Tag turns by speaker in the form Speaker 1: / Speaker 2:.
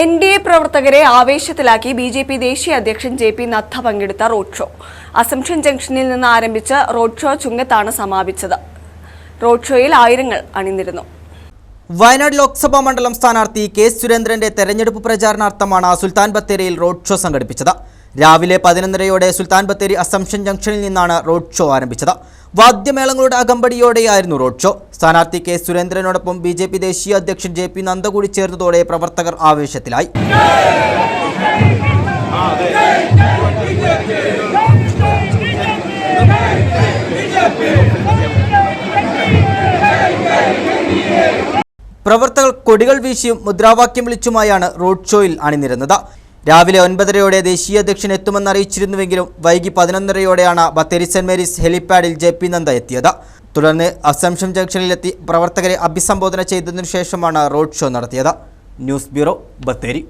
Speaker 1: N D A പ്രവർത്തകരെ ആവേശത്തിലാക്കി B J P ദേശീയ അധ്യക്ഷൻ ജെ പി നദ്ദ പങ്കെടുത്ത റോഡ് ഷോ അസംഷൻ ജംഗ്ഷനിൽ നിന്ന് ആരംഭിച്ച റോഡ് ഷോ ചുങ്കത്താണ് സമാപിച്ചത്. റോഡ് ഷോയിൽ ആയിരങ്ങൾ അണിനിരുന്നു.
Speaker 2: വയനാട് ലോക്സഭാ മണ്ഡലം സ്ഥാനാർത്ഥി കെ സുരേന്ദ്രന്റെ തെരഞ്ഞെടുപ്പ് പ്രചാരണാർത്ഥമാണ് സുൽത്താൻ ബത്തേരിയിൽ റോഡ് ഷോ സംഘടിപ്പിച്ചത്. രാവിലെ പതിനൊന്നരയോടെ സുൽത്താൻ ബത്തേരി അസംഷൻ ജംഗ്ഷനിൽ നിന്നാണ് റോഡ് ഷോ ആരംഭിച്ചത്. വാദ്യമേളങ്ങളുടെ അകമ്പടിയോടെയായിരുന്നു റോഡ് ഷോ. സ്ഥാനാർത്ഥി കെ സുരേന്ദ്രനോടൊപ്പം ബി ജെ പി ദേശീയ അധ്യക്ഷൻ ജെ പി നന്ദ കൂടി ചേർന്നതോടെ പ്രവർത്തകർ ആവേശത്തിലായി. പ്രവർത്തകർ കൊടികൾ വീശിയും മുദ്രാവാക്യം വിളിച്ചുമായാണ് റോഡ് ഷോയിൽ അണിനിരുന്നത്. രാവിലെ ഒൻപതരയോടെ ദേശീയ അധ്യക്ഷൻ എത്തുമെന്ന് അറിയിച്ചിരുന്നുവെങ്കിലും വൈകി പതിനൊന്നരയോടെയാണ് ബത്തേരി സെന്റ് മേരീസ് ഹെലിപ്പാഡിൽ ജെ പി നന്ദ എത്തിയത്. തുടർന്ന് അസംഷം ജംഗ്ഷനിലെത്തി പ്രവർത്തകരെ അഭിസംബോധന ചെയ്തതിനു ശേഷമാണ് റോഡ് ഷോ നടത്തിയത്. News bureau Bathery.